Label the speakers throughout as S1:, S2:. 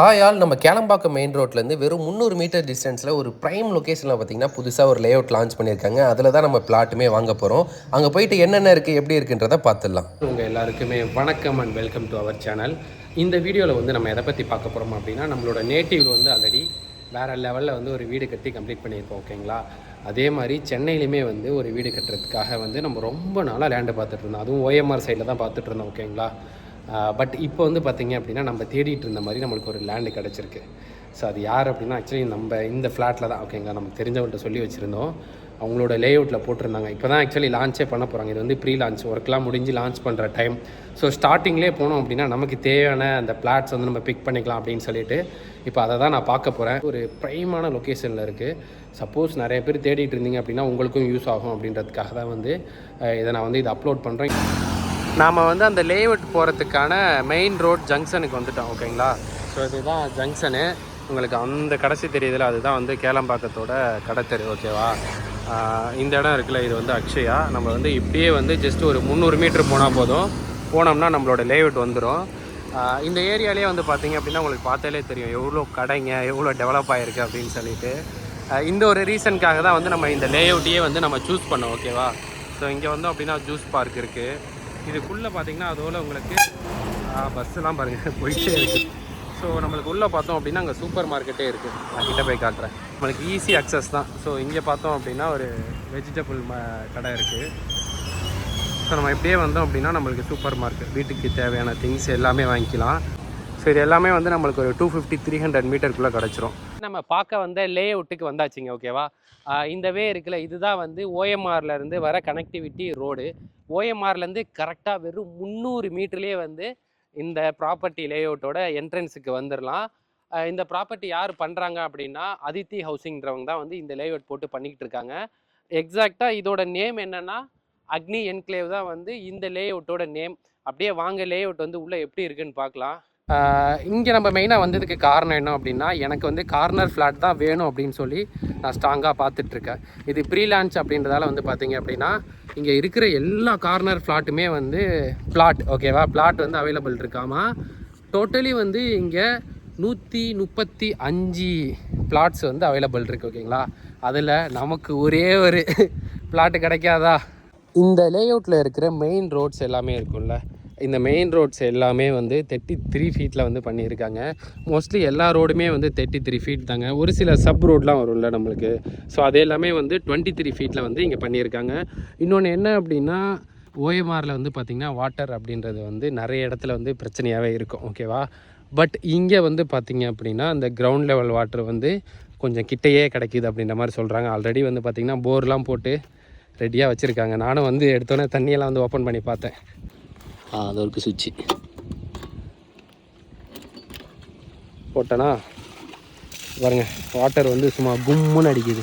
S1: Hi நம்ம Kelambakkam main ரோட்லேருந்து வெறும் முந்நூறு மீட்டர் டிஸ்டன்ஸில் ஒரு ப்ரைம் லொக்கேஷனில் பார்த்தீங்கன்னா புதுசாக ஒரு லேஅவுட் லான்ச் பண்ணியிருக்காங்க. அதில் தான் நம்ம பிளாட்டுமே வாங்க போகிறோம் அங்கே போயிட்டு என்னென்ன இருக்குது எப்படி இருக்குன்றதை பார்த்துடலாம்.
S2: உங்கள் எல்லாருக்குமே வணக்கம் and welcome to our channel இந்த வீடியோவில் வந்து நம்ம எதை பற்றி பார்க்க போகிறோம் அப்படின்னா நம்மளோட நேட்டிவ் வந்து ஆல்ரெடி வேறு லெவலில் வந்து ஒரு வீடு கட்டி கம்ப்ளீட் பண்ணியிருக்கோம் ஓகேங்களா அதே மாதிரி சென்னையிலுமே வந்து ஒரு வீடு கட்டுறதுக்காக வந்து நம்ம ரொம்ப நாளாக லேண்டு பார்த்துட்டு இருந்தோம். அதுவும் ஓஎம்ஆர் சைடில் தான் பார்த்துட்டு இருந்தோம் ஓகேங்களா பட் இப்போ வந்து பார்த்தீங்க அப்படின்னா நம்ம தேடிட்டு இருந்த மாதிரி நம்மளுக்கு ஒரு லேண்டு கிடச்சிருக்கு. ஸோ அது யார் அப்படின்னா ஆக்சுவலி நம்ம இந்த ஃப்ளாட்டில் தான் ஓகேங்களா நம்ம தெரிஞ்சவங்கள்ட்ட சொல்லி வச்சுருந்தோம். அவங்களோட லே அவுட்டில் போட்டிருந்தாங்க. இப்போ தான் ஆக்சுவலி லான்ச்சே பண்ண போகிறாங்க இது வந்து ப்ரீ லான்ச் ஒர்க்லாம் முடிஞ்சு லான்ச் பண்ணுற டைம் ஸோ ஸ்டார்டிங்லேயே போனோம் அப்படின்னா நமக்கு தேவையான அந்த பிளாட்ஸ் வந்து நம்ம பிக் பண்ணிக்கலாம் அப்படின்னு சொல்லிட்டு இப்போ அதை தான் நான் பார்க்க போகிறேன் ஒரு ப்ரைமான லொக்கேஷனில் இருக்குது சப்போஸ் நிறைய பேர் தேடிட்டு இருந்தீங்க அப்படின்னா உங்களுக்கும் யூஸ் ஆகும் அப்படின்றதுக்காக தான் வந்து இதை நான் வந்து இதை அப்லோட் பண்ணுறேன் நாம் வந்து அந்த லேஅவுட் போகிறதுக்கான மெயின் ரோட் ஜங்ஷனுக்கு வந்துட்டோம் ஓகேங்களா ஸோ இதுதான் ஜங்ஷனு உங்களுக்கு அந்த கடைசி தெரியுதுல அதுதான் வந்து கேளம்பாக்கத்தோட கடைத்தெரு ஓகேவா இந்த இடம் இருக்குல்ல இது வந்து அக்ஷயா. நம்ம வந்து இப்படியே வந்து ஜஸ்ட் ஒரு முந்நூறு மீட்ரு போனால் போதும். போனோம்னா நம்மளோட லேஅவுட் வந்துடும் இந்த ஏரியாலே வந்து பார்த்தீங்க அப்படின்னா உங்களுக்கு பார்த்தாலே தெரியும். எவ்வளோ கடைங்க எவ்வளோ டெவலப் ஆகிருக்கு அப்படின்னு சொல்லிட்டு. இந்த ஒரு ரீசனுக்காக தான் வந்து நம்ம இந்த லேஅவுட்டையே வந்து நம்ம சூஸ் பண்ணோம் ஓகேவா ஸோ இங்கே வந்தோம் அப்படின்னா ஜூஸ் பார்க் இருக்குது இதுக்குள்ளே பார்த்தீங்கன்னா அதோட உங்களுக்கு பஸ்ஸெல்லாம் பாருங்கள் போயிட்டே இருக்குது ஸோ நம்மளுக்கு உள்ளே பார்த்தோம் அப்படின்னா அங்கே சூப்பர் மார்க்கெட்டே இருக்குது நான் கிட்டே போய் காட்டுறேன். நம்மளுக்கு ஈஸி அக்சஸ் தான். ஸோ இங்கே பார்த்தோம் அப்படின்னா ஒரு வெஜிடபிள் ம கடை இருக்குது ஸோ நம்ம இப்படியே வந்தோம் அப்படின்னா நம்மளுக்கு சூப்பர் மார்க்கெட் வீட்டுக்கு தேவையான திங்ஸ் எல்லாமே வாங்கிக்கலாம். ஸோ இது எல்லாமே வந்து நம்மளுக்கு ஒரு டூ ஃபிஃப்டி த்ரீ ஹண்ட்ரட் மீட்டருக்குள்ளே கிடச்சிரும். நம்ம பார்க்க வந்த லே அவுட்டுக்கு வந்தாச்சுங்க ஓகேவா இந்த வே இருக்குல்ல இதுதான் வந்து OMR இருந்து வர கனெக்டிவிட்டி ரோடு ஓஎம்ஆர்லேருந்து கரெக்டாக வெறும் முந்நூறு மீட்டர்லேயே வந்து இந்த ப்ராப்பர்ட்டி லேஅவுட்டோட என்ட்ரன்ஸுக்கு வந்துடலாம் இந்த ப்ராப்பர்ட்டி யார் பண்ணுறாங்க அப்படின்னா அதித்தி ஹவுசிங்கிறவங்க தான் வந்து இந்த லேஅவுட் போட்டு பண்ணிக்கிட்டு இருக்காங்க. எக்ஸாக்டாக இதோட நேம் என்னென்னா அக்னி என்க்ளேவ் தான் வந்து இந்த லேஅவுட்டோட நேம். அப்படியே வாங்க லேஅவுட் வந்து உள்ளே எப்படி இருக்குன்னு பார்க்கலாம். இங்கே நம்ம மெயினாக வந்ததுக்கு காரணம் என்ன அப்படின்னா எனக்கு வந்து கார்னர் ஃப்ளாட் தான் வேணும் அப்படின்னு சொல்லி நான் ஸ்ட்ராங்காக பார்த்துட்ருக்கேன். இது ப்ரீ லான்ச் அப்படின்றதால வந்து பார்த்தீங்க அப்படின்னா இங்கே இருக்கிற எல்லா கார்னர் ஃப்ளாட்டுமே வந்து பிளாட் ஓகேவா பிளாட் வந்து அவைலபிள் இருக்காமா? டோட்டலி வந்து இங்கே நூற்றி முப்பத்தி அஞ்சு பிளாட்ஸ் வந்து அவைலபிள் இருக்குது ஓகேங்களா அதில் நமக்கு ஒரே ஒரு பிளாட்டு கிடைக்காதா? இந்த லேஅவுட்டில் இருக்கிற மெயின் ரோட்ஸ் எல்லாமே இருக்கும்ல. இந்த மெயின் ரோட்ஸ் எல்லாமே வந்து தேர்ட்டி த்ரீ ஃபீட்டில் வந்து பண்ணியிருக்காங்க. மோஸ்ட்லி எல்லா ரோடுமே வந்து தேர்ட்டி த்ரீ ஃபீட் தாங்க. ஒரு சில சப் ரோட்லாம் வரும்ல நம்மளுக்கு. ஸோ அது எல்லாமே வந்து டுவெண்ட்டி த்ரீ ஃபீட்டில் வந்து இங்கே பண்ணியிருக்காங்க. இன்னொன்று என்ன அப்படின்னா ஓஎம்ஆரில் வந்து பார்த்திங்கன்னா வாட்டர் அப்படின்றது வந்து நிறைய இடத்துல வந்து பிரச்சனையாகவே இருக்கும். ஓகேவா பட் இங்கே வந்து பார்த்திங்க அப்படின்னா அந்த கிரவுண்ட் லெவல் வாட்டர் வந்து கொஞ்சம் கிட்டையே கிடைக்குது அப்படின்ற மாதிரி சொல்கிறாங்க ஆல்ரெடி வந்து பார்த்திங்கன்னா போர்லாம் போட்டு ரெடியாக வச்சுருக்காங்க. நானும் வந்து எடுத்தோன்னே தண்ணியெல்லாம் வந்து ஓப்பன் பண்ணி பார்த்தேன். அது இருக்குது சுவிட்சு. போட்டேன்னா பாருங்க வாட்டர் வந்து சும்மா கும்முன்னு அடிக்குது.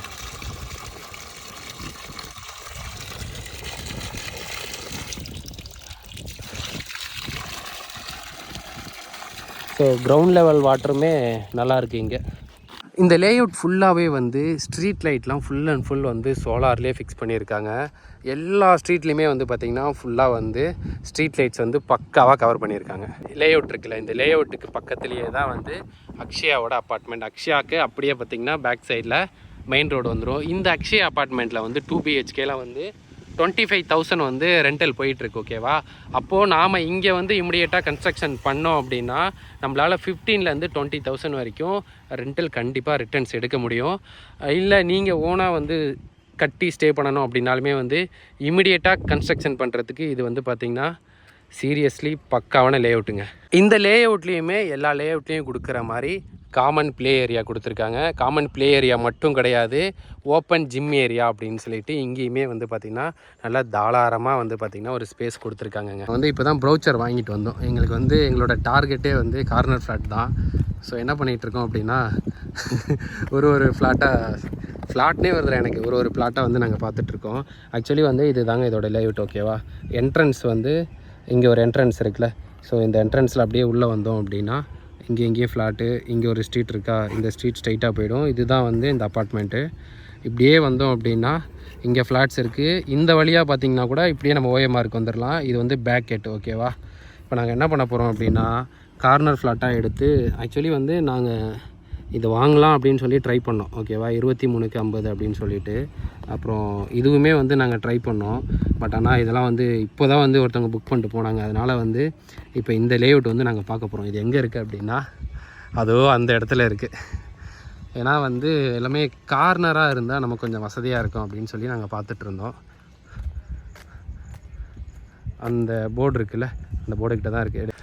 S2: ஸோ கிரவுண்ட் லெவல் வாட்டருமே நல்லாயிருக்கு இங்கே. இந்த லேஅவுட் ஃபுல்லாகவே வந்து ஸ்ட்ரீட் லைட்லாம் ஃபுல் அண்ட் ஃபுல் வந்து சோலார்லேயே ஃபிக்ஸ் பண்ணியிருக்காங்க. எல்லா ஸ்ட்ரீட்லேயுமே வந்து பார்த்திங்கன்னா ஃபுல்லாக வந்து ஸ்ட்ரீட் லைட்ஸ் வந்து பக்காவாக கவர் பண்ணியிருக்காங்க. லேஅவுட் இருக்குல்ல இந்த லேஅவுட்டுக்கு பக்கத்துலேயே தான் வந்து அக்ஷயாவோட அப்பார்ட்மெண்ட் அக்ஷயாவுக்கு அப்படியே பார்த்திங்கன்னா பேக் சைடில் மெயின் ரோடு வந்துடும் இந்த அக்ஷயா அப்பார்ட்மெண்ட்டில் வந்து டூ பிஹெச்கேலாம் வந்து டுவெண்ட்டி ஃபைவ் தௌசண்ட் வந்து ரெண்டல் போயிட்டுருக்கு ஓகேவா அப்போது நாம் இங்கே வந்து இமிடியேட்டாக கன்ஸ்ட்ரக்ஷன் பண்ணோம் அப்படின்னா நம்மளால் ஃபிஃப்டீன்லேருந்து டுவெண்ட்டி தௌசண்ட் வரைக்கும் ரெண்டல் கண்டிப்பாக ரிட்டர்ன்ஸ் எடுக்க முடியும். இல்லை நீங்கள் ஓனாக வந்து கட்டி ஸ்டே பண்ணணும் அப்படின்னாலுமே வந்து இமிடியேட்டாக கன்ஸ்ட்ரக்ஷன் பண்ணுறதுக்கு இது வந்து பார்த்திங்கன்னா சீரியஸ்லி பக்காவான லே அவுட்டுங்க இந்த லே அவுட்லேயுமே எல்லா லேஅவுட்லேயும் கொடுக்குற மாதிரி காமன் ப்ளே ஏரியா கொடுத்துருக்காங்க. காமன் ப்ளே ஏரியா மட்டும் கிடையாது. ஓப்பன் ஜிம் ஏரியா அப்படின்னு சொல்லிட்டு இங்கேயுமே வந்து பார்த்திங்கன்னா நல்லா தாளாரமாக வந்து பார்த்திங்கன்னா ஒரு ஸ்பேஸ் கொடுத்துருக்காங்கங்க. வந்து இப்போ தான் ப்ரௌச்சர் வாங்கிட்டு வந்தோம். எங்களுக்கு வந்து எங்களோட டார்கெட்டே வந்து கார்னர் ஃப்ளாட் தான். ஸோ என்ன பண்ணிகிட்டு இருக்கோம் அப்படின்னா ஒரு ஒரு ஃப்ளாட்டாக ஃப்ளாட்னே வருதுல எனக்கு. ஒரு ஒரு ஃப்ளாட்டாக வந்து நாங்கள் பார்த்துட்ருக்கோம் ஆக்சுவலி வந்து இது தாங்க இதோட லேஅவுட் ஓகேவா என்ட்ரன்ஸ் வந்து இங்கே ஒரு என்ட்ரன்ஸ் இருக்குல்ல. ஸோ இந்த என்ட்ரன்ஸில் அப்படியே உள்ளே வந்தோம் அப்படின்னா இங்கே இங்கேயே ஃப்ளாட்டு இங்கே ஒரு ஸ்ட்ரீட் இருக்கா இந்த ஸ்ட்ரீட் ஸ்ட்ரைட்டாக போயிடும். இதுதான் வந்து இந்த அப்பார்ட்மெண்ட்டு இப்படியே வந்தோம் அப்படின்னா இங்கே ஃப்ளாட்ஸ் இருக்குது இந்த வழியாக பார்த்திங்கன்னா கூட இப்படியே நம்ம ஓஎம்ஆருக்கு வந்துடலாம் இது வந்து பேக் கேட் ஓகேவா இப்போ நாங்கள் என்ன பண்ண போகிறோம் அப்படின்னா கார்னர் ஃப்ளாட்டாக எடுத்து ஆக்சுவலி வந்து நாங்கள் இது வாங்கலாம் அப்படின்னு சொல்லி ட்ரை பண்ணோம். ஓகேவா இருபத்தி மூணுக்கு ஐம்பது அப்படின்னு சொல்லிட்டு. அப்புறம் இதுவுமே வந்து நாங்கள் ட்ரை பண்ணோம். பட் ஆனால் இதெல்லாம் வந்து இப்போ தான் வந்து ஒருத்தவங்க புக் பண்ணிட்டு போனாங்க. அதனால் வந்து இப்போ இந்த லேஅவுட் வந்து நாங்கள் பார்க்க போகிறோம் இது எங்கே இருக்குது அப்படின்னா அதோ அந்த இடத்துல இருக்குது ஏன்னா வந்து எல்லாமே கார்னராக இருந்தால் நமக்கு கொஞ்சம் வசதியாக இருக்கும் அப்படின்னு சொல்லி நாங்கள் பார்த்துட்டு இருந்தோம். அந்த போர்டு இருக்குல்ல? அந்த போர்டுக்கிட்ட தான் இருக்குது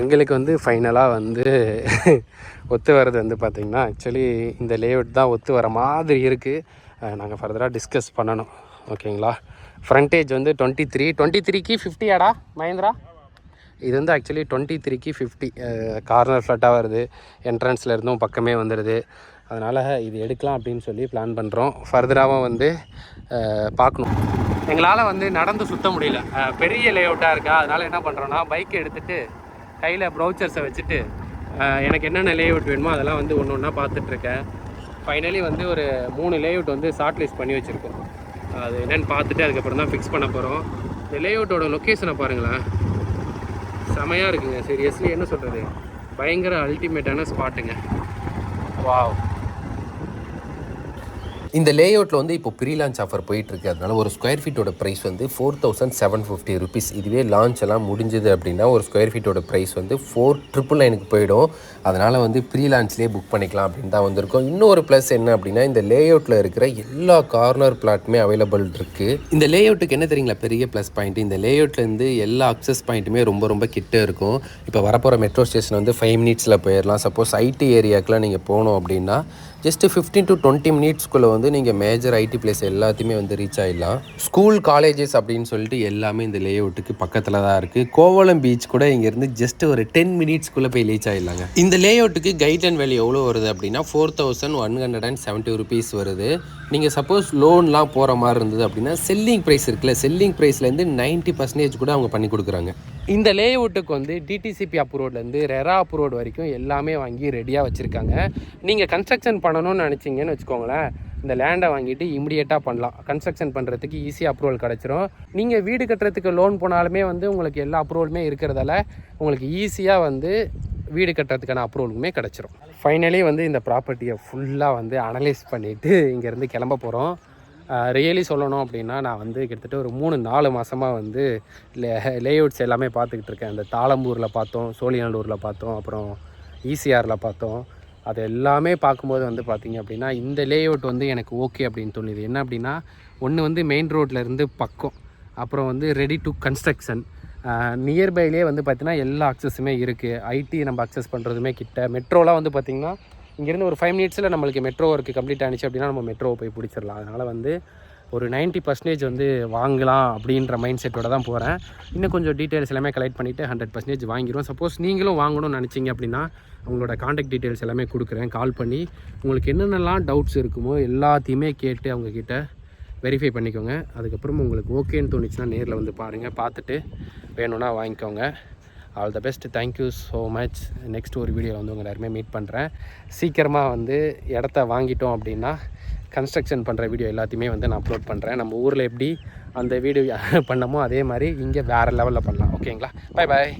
S2: எங்களுக்கு வந்து ஃபைனலாக வந்து ஒத்து வர்றது வந்து பார்த்திங்கன்னா ஆக்சுவலி இந்த லேஅவுட் தான் ஒத்து வர மாதிரி இருக்குது நாங்கள் ஃபர்தராக டிஸ்கஸ் பண்ணணும். ஓகேங்களா ஃப்ரண்டேஜ் வந்து டுவெண்ட்டி த்ரீ டுவெண்ட்டி த்ரீக்கு ஃபிஃப்டியாடா மகேந்திரா? இது வந்து ஆக்சுவலி டுவெண்ட்டி த்ரீக்கு ஃபிஃப்டி கார்னர் ஃப்ளட்டாக வருது. என்ட்ரன்ஸில் இருந்தும் பக்கமே வந்துடுது அதனால் இது எடுக்கலாம் அப்படின்னு சொல்லி பிளான் பண்ணுறோம் ஃபர்தராகவும் வந்து பார்க்கணும். எங்களால் வந்து நடந்து சுத்த முடியல. பெரிய பெரிய லேஅவுட்டாக இருக்கா? அதனால் என்ன பண்ணுறோன்னா பைக்கை எடுத்துகிட்டு கையில் ப்ரௌச்சர்ஸை வச்சுட்டு எனக்கு என்னென்ன லேஅவுட் வேணுமோ அதெல்லாம் வந்து ஒன்று ஒன்றா பார்த்துட்ருக்கேன். ஃபைனலி வந்து ஒரு மூணு லேஅவுட் வந்து ஷார்ட் லிஸ்ட் பண்ணி வச்சுருக்கோம். அது என்னென்னு பார்த்துட்டு அதுக்கப்புறம் தான் ஃபிக்ஸ் பண்ண போகிறோம் இந்த லேஅவுட்டோட லொக்கேஷனை பாருங்களேன். செமையாக இருக்குங்க. சீரியஸ்லி என்ன சொல்கிறது பயங்கர அல்டிமேட்டான ஸ்பாட்டுங்க வாவ்
S1: இந்த லேஅவுட்டில் வந்து இப்போ ப்ரீ லான்ச் ஆஃபர் போயிட்டுருக்கு. அதனால ஒரு ஸ்கொயர் ஃபீட்டோட ப்ரைஸ் வந்து four thousand seven fifty rupees இதுவே லான்ச் எல்லாம் முடிஞ்சது அப்படின்னா ஒரு ஸ்கொயர் ஃபீட்டோட ப்ரைஸ் வந்து ஃபோர் ட்ரிபிள் நைனுக்கு போயிடும். அதனால் வந்து ப்ரீ லான்ச்லேயே புக் பண்ணிக்கலாம் அப்படின்னு தான் வந்திருக்கோம். இன்னொரு ப்ளஸ் என்ன அப்படின்னா இந்த லேஅவுட்டில் இருக்கிற எல்லா கார்னர் பிளாட்டுமே அவைலபிள் இருக்குது இந்த லேஅவுட்டுக்கு என்ன தெரியுங்களா? பெரிய ப்ளஸ் பாயிண்ட் இந்த லேஅவுட்லேருந்து எல்லா அக்சஸ் பாயிண்ட்டுமே ரொம்ப ரொம்ப கிட்ட இருக்கும். இப்போ வரப்போகிற மெட்ரோ ஸ்டேஷன் வந்து ஃபைவ் மினிட்ஸில் போயிடலாம். சப்போஸ் ஐடி ஏரியாக்கெலாம் நீங்கள் போனோம் அப்படின்னா ஜஸ்ட்டு ஃபிஃப்டீன் டு டுவெண்ட்டி மினிட்ஸ்க்குள்ளே வந்து நீங்கள் மேஜர் ஐடி பிளேஸ் எல்லாத்தையுமே வந்து ரீச் ஆகிடலாம் ஸ்கூல் காலேஜஸ் அப்படின்னு சொல்லிட்டு எல்லாமே இந்த லேஅவுட்டுக்கு பக்கத்தில் தான் இருக்குது கோவளம் பீச் கூட இங்கேருந்து ஜஸ்ட் ஒரு டென் மினிட்ஸ்க்குள்ளே போய் ரீச் ஆகிடலாங்க இந்த லேஅவுட்டுக்கு கைட் அண்ட் வேல்யூ எவ்வளோ வருது அப்படின்னா four thousand one hundred and seventy rupees வருது. நீங்கள் சப்போஸ் லோன்லாம் போகிற மாதிரி இருந்தது அப்படின்னா செல்லிங் ப்ரைஸ் இருக்குல்ல செல்லிங் ப்ரைஸ்லேருந்து நைன்ட்டி பர்சன்டேஜ் கூட அவங்க பண்ணி கொடுக்குறாங்க.
S2: இந்த லேஅவுட்டுக்கு வந்து டிடிசிபி அப்ரூவ்லேருந்து ரெரா அப்ரூவ் வரைக்கும் எல்லாமே வாங்கி ரெடியாக வச்சுருக்காங்க. நீங்கள் கன்ஸ்ட்ரக்ஷன் பண்ணணும்னு நினச்சிங்கன்னு வச்சுக்கோங்களேன். இந்த லேண்டை வாங்கிட்டு இமிடியேட்டாக பண்ணலாம். கன்ஸ்ட்ரக்ஷன் பண்ணுறதுக்கு ஈஸியாக அப்ரூவல் கிடச்சிரும். நீங்கள் வீடு கட்டுறதுக்கு லோன் போனாலுமே வந்து உங்களுக்கு எல்லா அப்ரூவலுமே இருக்கிறதால உங்களுக்கு ஈஸியாக வந்து வீடு கட்டுறதுக்கான அப்ரூவலுமே கிடச்சிரும். ஃபைனலி வந்து இந்த ப்ராப்பர்ட்டியை ஃபுல்லாக வந்து அனலைஸ் பண்ணிவிட்டு இங்கேருந்து கிளம்ப போகிறோம் ரியலி சொல்லணும் அப்படின்னா நான் வந்து கிட்டத்தட்ட ஒரு மூணு நாலு மாதமாக வந்து லே லேஅவுட்ஸ் எல்லாமே பார்த்துக்கிட்டு இருக்கேன். இந்த தாளம்பூரில் பார்த்தோம் சோழியானூரில் பார்த்தோம் அப்புறம் ஈசிஆரில் பார்த்தோம். அது எல்லாமே பார்க்கும்போது வந்து பார்த்திங்க அப்படின்னா இந்த லேஅவுட் வந்து எனக்கு ஓகே அப்படின்னு தோணுது. என்ன அப்படின்னா ஒன்று வந்து மெயின் ரோட்லேருந்து பக்கம் அப்புறம் வந்து ரெடி டு கன்ஸ்ட்ரக்ஷன் நியர்பைலேயே வந்து பார்த்திங்கன்னா எல்லா அக்சஸுமே இருக்குது ஐடி நம்ம அக்சஸ் பண்ணுறதுமே கிட்ட. மெட்ரோலாம் வந்து பார்த்திங்கன்னா இங்கேருந்து ஒரு ஃபைவ் மினிட்ஸில் நம்மளுக்கு மெட்ரோ ஒர்க்கு கம்ப்ளீட் ஆனிச்சு அப்படின்னா நம்ம மெட்ரோவை போய் பிடிச்சிடலாம். அதனால் வந்து ஒரு 90% பர்சன்டேஜ் வந்து வாங்கலாம் அப்படின்ற மைண்ட் செட்டோட தான் போகிறேன் இன்னும் கொஞ்சம் டீட்டெயில்ஸ் எல்லாமே கலெக்ட் பண்ணிவிட்டு ஹண்ட்ரட் பர்சன்டேஜ் வாங்கிடுவோம் சப்போஸ் நீங்களும் வாங்கணும்னு நினச்சிங்க அப்படின்னா உங்களோட காண்டாக்ட் டீட்டெயில்ஸ் எல்லாமே கொடுக்குறேன். கால் பண்ணி உங்களுக்கு என்னென்னலாம் டவுட்ஸ் இருக்குமோ எல்லாத்தையுமே கேட்டு அவங்கக்கிட்ட வெரிஃபை பண்ணிக்கோங்க. அதுக்கப்புறம் உங்களுக்கு ஓகேன்னு தோணுச்சுன்னா நேரில் வந்து பாருங்கள் பார்த்துட்டு வேணும்னா வாங்கிக்கோங்க. All the best thank you so much next ஒரு வீடியோ வந்து உங்கள் எல்லாருமே மீட் பண்ணுறேன் சீக்கிரமாக வந்து இடத்த வாங்கிட்டோம் அப்படின்னா கன்ஸ்ட்ரக்ஷன் பண்ணுற வீடியோ எல்லாத்தையுமே வந்து நான் அப்லோட் பண்ணுறேன் நம்ம ஊரில் எப்படி அந்த வீடியோ பண்ணமோ அதே மாதிரி இங்கே வேறு லெவலில் பண்ணலாம். ஓகேங்களா பை பாய்